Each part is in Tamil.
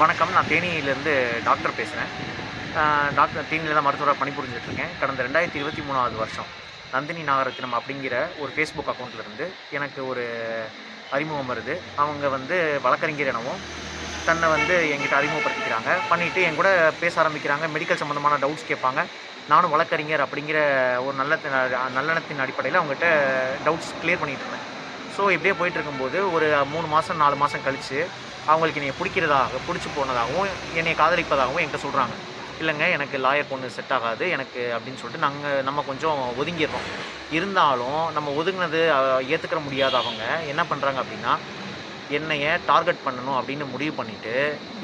வணக்கம். நான் தேனியிலேருந்து டாக்டர் பேசுகிறேன் டாக்டர் தேனியில் தான் மருத்துவராக பணிபுரிஞ்சிட்ருக்கேன். கடந்த ரெண்டாயிரத்தி இருபத்தி மூணாவது வருஷம் நந்தினி நாகரத்தினம் அப்படிங்கிற ஒரு ஃபேஸ்புக் அக்கௌண்ட்லேருந்து எனக்கு ஒரு அறிமுகம் வருது. அவங்க வந்து வழக்கறிஞர் எனவும் தன்னை வந்து என்கிட்ட அறிமுகப்படுத்திக்கிறாங்க. பண்ணிவிட்டு என் கூட பேச ஆரம்பிக்கிறாங்க. மெடிக்கல் சம்மந்தமான டவுட்ஸ் கேட்பாங்க. நானும் வழக்கறிஞர் அப்படிங்கிற ஒரு நல்ல நல்லெண்ணத்தின் அடிப்படையில் அவங்ககிட்ட டவுட்ஸ் கிளியர் பண்ணிகிட்டு இருந்தேன். ஸோ இப்படியே போயிட்டு இருக்கும்போது ஒரு மூணு மாதம் நாலு மாதம் கழித்து அவங்களுக்கு என்னை பிடிக்கிறதாக பிடிச்சி போனதாகவும் என்னை காதலிப்பதாகவும் என்கிட்ட சொல்கிறாங்க இல்லைங்க எனக்கு லாயர் பொண்ணு செட் ஆகாது எனக்கு அப்படின்னு சொல்லிட்டு நாங்கள் நம்ம கொஞ்சம் ஒதுங்கிடுறோம் இருந்தாலும் நம்ம ஒதுங்கினது ஏற்றுக்கிற முடியாத அவங்க என்ன பண்ணுறாங்க அப்படின்னா என்னைய டார்கெட் பண்ணணும் அப்படின்னு முடிவு பண்ணிவிட்டு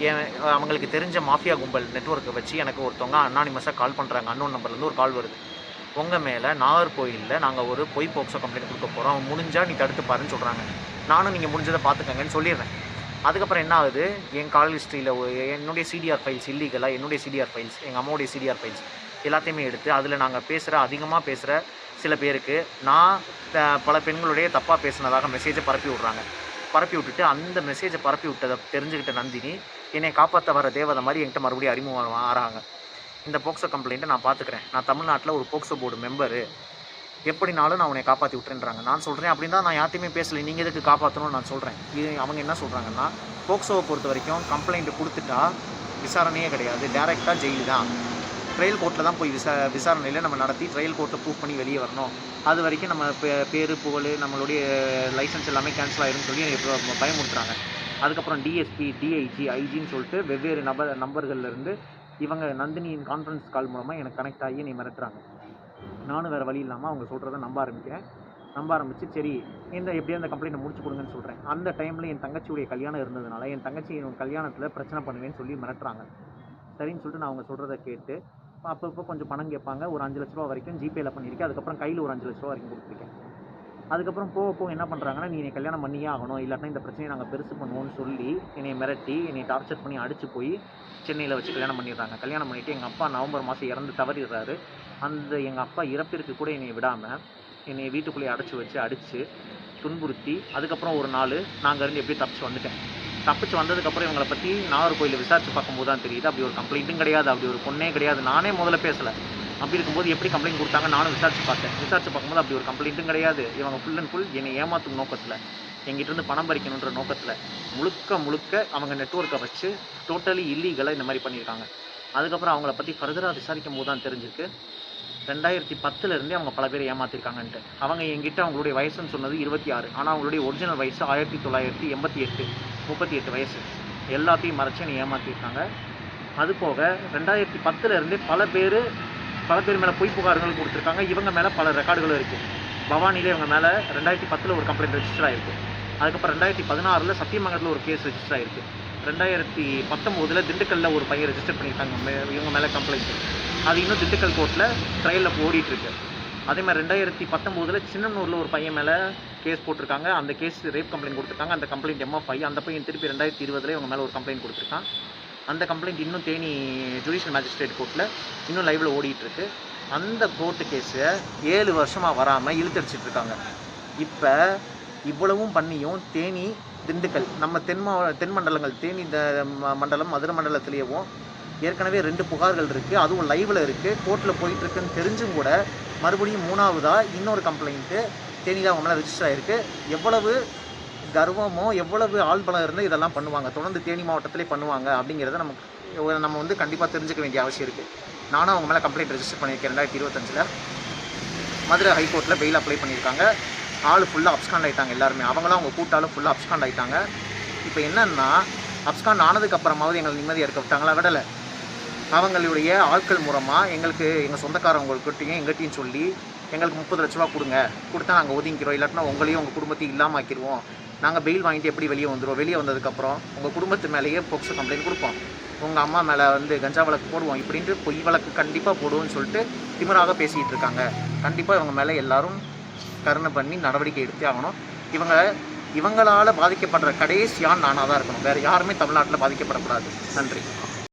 என் அவங்களுக்கு தெரிஞ்ச மாஃபியா கும்பல் நெட்ஒர்க்கை வச்சு எனக்கு ஒருத்தவங்க அனானிமஸாக கால் பண்ணுறாங்க அன்னோன் நம்பர்லேருந்து ஒரு கால் வருது. உங்கள் மேலே நாகர்கோயிலில் நாங்கள் ஒரு பொய் போக்சோ கம்ப்ளைண்ட் கொடுக்க போகிறோம் முடிஞ்சால் நீ தடுத்து பாருன்னு சொல்கிறாங்க நானும் நீங்கள் முடிஞ்சதை பார்த்துக்கங்கன்னு சொல்லிடுறேன். அதுக்கப்புறம் என்ன ஆகுது? என் கால் ஹிஸ்ட்ரியில் என்னுடைய சிடிஆர் ஃபைல்ஸ் இல்லீகலாக என்னுடைய சிடிஆர் ஃபைல்ஸ் எங்கள் அம்மாவுடைய சிடிஆர் ஃபைல்ஸ் எல்லாத்தையுமே எடுத்து அதில் நாங்கள் பேசுகிற அதிகமாக பேசுகிற சில பேருக்கு நான் பல பெண்களுடைய தப்பாக பேசினதாக மெசேஜை பரப்பி விட்றாங்க. பரப்பி விட்டுட்டு அந்த மெசேஜை பரப்பி விட்டதை தெரிஞ்சுக்கிட்ட நந்தினி என்னை காப்பாற்ற வர தேவதை மாதிரி என்கிட்ட மறுபடியும் அறிமுகம் ஆறாங்க. இந்த போக்சோ கம்ப்ளைண்ட்டை நான் பார்த்துக்கிறேன் நான் தமிழ்நாட்டில் ஒரு போக்சோ போர்டு மெம்பரு எப்படினாலும் நான் உன்னை காப்பாற்றி விட்டுறேன்றாங்க. நான் சொல்கிறேன் அப்படின்னா நான் யார்த்தையுமே பேசலை. நீங்கள் எதுக்கு காப்பாற்றணும்னு நான் சொல்கிறேன் இது அவங்க என்ன சொல்கிறாங்கன்னா போக்சோவை பொறுத்த வரைக்கும் கம்ப்ளைண்ட் கொடுத்துட்டா விசாரணையே கிடையாது. டேரெக்டாக ஜெயிலு தான். ட்ரையல் கோர்ட்டில் தான் போய் விசா விசாரணையில் நம்ம நடத்தி ட்ரையல் கோர்ட்டை ப்ரூவ் பண்ணி வெளியே வரணும். அது வரைக்கும் நம்ம பே பேர் புகழ் நம்மளுடைய லைசன்ஸ் எல்லாமே கேன்சல் ஆயிரும்னு சொல்லி என்னை பயமுறுத்துறாங்க அதுக்கப்புறம் டிஎஸ்பி டிஐஜி ஐஜின்னு சொல்லிட்டு வெவ்வேறு நபர் நம்பர்கள்லேருந்து இவங்க நந்தினியின் கான்ஃபரன்ஸ் கால் மூலமாக எனக்கு கனெக்ட் ஆகி நீ மிரட்டுறாங்க. நானும் வேறு வழி இல்லாமல் அவங்க சொல்கிறத நம்ப ஆரம்பிக்கிறேன். நம்ப ஆரம்பித்து சரி இந்த எப்படியா அந்த கம்ப்ளைண்ட்டை முடிச்சு கொடுங்கன்னு சொல்கிறேன் அந்த டைமில் என் தங்கச்சியுடைய கல்யாணம் இருந்ததுனால என் தங்கச்சி என் கல்யாணத்தில் பிரச்சனை பண்ணுவேன்னு சொல்லி மிரட்டுறாங்க. சரின்னு சொல்லிட்டு நான் அவங்க சொல்கிறத கேட்டு அப்பப்போ கொஞ்சம் பணம் கேட்பாங்க. ஒரு அஞ்சு லட்ச ரூபா வரைக்கும் ஜிபேல பண்ணியிருக்கேன். அதுக்கப்புறம் கையில் ஒரு அஞ்சு லட்ச ரூபா வரைக்கும் கொடுத்துருக்கேன். அதுக்கப்புறம் போக போக என்ன பண்ணுறாங்கன்னா நீ என்னை கல்யாணம் பண்ணியே ஆகணும். இல்லாட்டினா இந்த பிரச்சனையை நாங்கள் பெருசு பண்ணுவோம்னு சொல்லி என்னை மிரட்டி என்னை டார்ச்சர் பண்ணி அடிச்சு போய் சென்னையில் வச்சு கல்யாணம் பண்ணிடுறாங்க. கல்யாணம் பண்ணிவிட்டு எங்கள் அப்பா நவம்பர் மாதம் இறந்து தவறிடுறாரு. அந்த எங்கள் அப்பா இறப்பிற்கு கூட என்னை விடாமல் என்னை வீட்டுக்குள்ளேயே அடைச்சி வச்சு அடித்து துன்புறுத்தி அதுக்கப்புறம் ஒரு நாள் நாங்கள் இருந்து எப்படியும் தப்பிச்சு வந்துட்டேன். தப்பிச்சு வந்ததுக்கப்புறம் இவங்களை பற்றி நாகர்கோயிலில் விசாரிச்சு பார்க்கும்போது தான் தெரியுது. அப்படி ஒரு கம்ப்ளைண்ட்டும் கிடையாது. அப்படி ஒரு பொண்ணே கிடையாது. நானே முதல்ல பேசலை. அப்படி இருக்கும்போது எப்படி கம்ப்ளைண்ட் கொடுத்தாங்க? நானும் விசாரிச்சு பார்த்தேன். விசாரிச்சு பார்க்கும்போது அப்படி ஒரு கம்ப்ளைண்ட்டும் கிடையாது. இவங்க ஃபுல் அண்ட் ஃபுல் என்னை ஏமாத்தும் நோக்கத்தில் எங்கிட்டருந்து பணம் பறிக்கணுன்ற நோக்கத்தில் முழுக்க முழுக்க அவங்க நெட்ஒர்க்கை வச்சு டோட்டலி இல்லீகலாக இந்த மாதிரி பண்ணியிருக்காங்க. அதுக்கப்புறம் அவங்கள பற்றி ஃபர்தராக விசாரிக்கும் போது தான் தெரிஞ்சிருக்கு. ரெண்டாயிரத்தி பத்துலேருந்தே அவங்க பல பேர் ஏமாத்திருக்காங்கன்ட்டு. அவங்க எங்கிட்ட அவங்களுடைய வயசுன்னு சொன்னது இருபத்தி ஆறு. ஆனால் அவங்களுடைய ஒரிஜினல் வயசு ஆயிரத்தி தொள்ளாயிரத்தி எண்பத்தி எட்டு முப்பத்தி எட்டு வயசு. எல்லாத்தையும் மறைச்சு என்னை ஏமாற்றிருக்காங்க அது போக ரெண்டாயிரத்தி பத்துலேருந்தே பல பேர் பல பேர் மேலே பொய் புகார்கள் கொடுத்துருக்காங்க. இவங்க மேலே பல ரெக்கார்டுகளும் இருக்குது பவானியிலே இவங்க மேலே ரெண்டாயிரத்தி பத்தில் ஒரு கம்ப்ளைண்ட் ரெஜிஸ்டர் ஆயிருக்கு. அதுக்கப்புறம் ரெண்டாயிரத்தி பதினாறில் சத்தியமங்கலத்தில் ஒரு கேஸ் ரெஜிஸ்டர் ஆயிருக்கு. ரெண்டாயிரத்தி பத்தொம்போதில் திண்டுக்கல்லில் ஒரு பையன் ரெஜிஸ்டர் பண்ணியிருக்காங்க. மே- இவங்க மேலே கம்ப்ளைண்ட் அது இன்னும் திண்டுக்கல் கோர்ட்டில் ட்ரையலில் ஓடிட்டுருக்கு. அதே மாதிரி ரெண்டாயிரத்தி பத்தொம்போதில் சின்னனூரில் ஒரு பையன் மேலே கேஸ் போட்டிருக்காங்க. அந்த கேஸ் ரேப் கம்ப்ளைண்ட் கொடுத்துருக்காங்க. அந்த கம்ப்ளைண்ட் எம்எஃப்ஐ அந்த பையன் திருப்பி ரெண்டாயிரத்தி இருபதுல இவங்க மேலே ஒரு கம்ப்ளைண்ட் கொடுத்துருக்கான். அந்த கம்ப்ளைண்ட் இன்னும் தேனி ஜுடிஷியல் மேஜிஸ்ட்ரேட் கோர்ட்டில் இன்னும் லைவில் ஓடிட்டுருக்கு. அந்த கோர்ட்டு கேஸை ஏழு வருஷமாக வராமல் இழுத்தடிச்சிட்டு இருக்காங்க இப்போ இவ்வளவும் பண்ணியும் தேனி திண்டுக்கல் நம்ம தென் மாவ தென் மண்டலங்கள் தேனி இந்த ம- மண்டலம் மதுரை மண்டலத்திலேயும் ஏற்கனவே ரெண்டு புகார்கள் இருக்குது அதுவும் லைவில் இருக்குது கோர்ட்டில் போயிட்டுருக்குன்னு தெரிஞ்சும் கூட மறுபடியும் மூணாவதாக இன்னொரு கம்ப்ளைண்ட்டு தேனியில் அவங்க மேலே ரெஜிஸ்டர் ஆகிருக்கு எவ்வளவு கர்வமோ எவ்வளவு ஆள்பலம் இருந்து இதெல்லாம் பண்ணுவாங்க. தொடர்ந்து தேனி மாவட்டத்திலே பண்ணுவாங்க அப்படிங்கிறத நமக்கு நம்ம வந்து கண்டிப்பாக தெரிஞ்சுக்க வேண்டிய அவசியம் இருக்குது நானும் அவங்க மேலே கம்ப்ளைண்ட் ரெஜிஸ்டர் பண்ணியிருக்கேன். ரெண்டாயிரத்தி இருபத்தஞ்சில் மதுரை ஹைகோர்ட்டில் பெயில் அப்ளை பண்ணியிருக்காங்க. ஆள் ஃபுல்லாக அப்ஸ்காண்ட் ஆகிட்டாங்க எல்லாருமே. அவங்களும் அவங்க கூட்டாலும் ஃபுல்லாக அப்ஸ்காண்ட் ஆயிட்டாங்க. இப்போ என்னென்னா அப்ஸ்காண்ட் ஆனதுக்கப்புறமாவது எங்களை நிம்மதியாக இருக்க விட்டாங்களா? விடலை. அவங்களுடைய ஆட்கள் மூலமாக எங்களுக்கு எங்கள் சொந்தக்காரவங்கக்கிட்டையும் எங்கள்கிட்டையும் சொல்லி எங்களுக்கு முப்பது லட்ச ரூபா கொடுங்க. கொடுத்தா நாங்கள் ஒதுங்கிக்கிறோம். இல்லாட்டினா உங்களையும் உங்கள் குடும்பத்தையும் இல்லாமல் ஆக்கிடுவோம். நாங்கள் பெயில் வாங்கிட்டு எப்படி வெளியே வந்துடுவோம் வெளியே வந்ததுக்கப்புறம் உங்கள் குடும்பத்து மேலேயே போக்சோ கம்ப்ளைண்ட் கொடுப்போம். உங்கள் அம்மா மேலே வந்து கஞ்சா வழக்கு போடுவோம் இப்படின்ட்டு பொய் வழக்கு கண்டிப்பாக போடுவோம்னு சொல்லிட்டு திமிராக பேசிகிட்டு இருக்காங்க. கண்டிப்பாக இவங்க மேலே எல்லாரும் கருணை பண்ணி நடவடிக்கை எடுத்தே ஆகணும். இவங்க இவங்களால் பாதிக்கப்படுற கடைசியான் நானாக தான் இருக்கணும். வேறு யாருமே தமிழ்நாட்டில் பாதிக்கப்படக்கூடாது. நன்றி.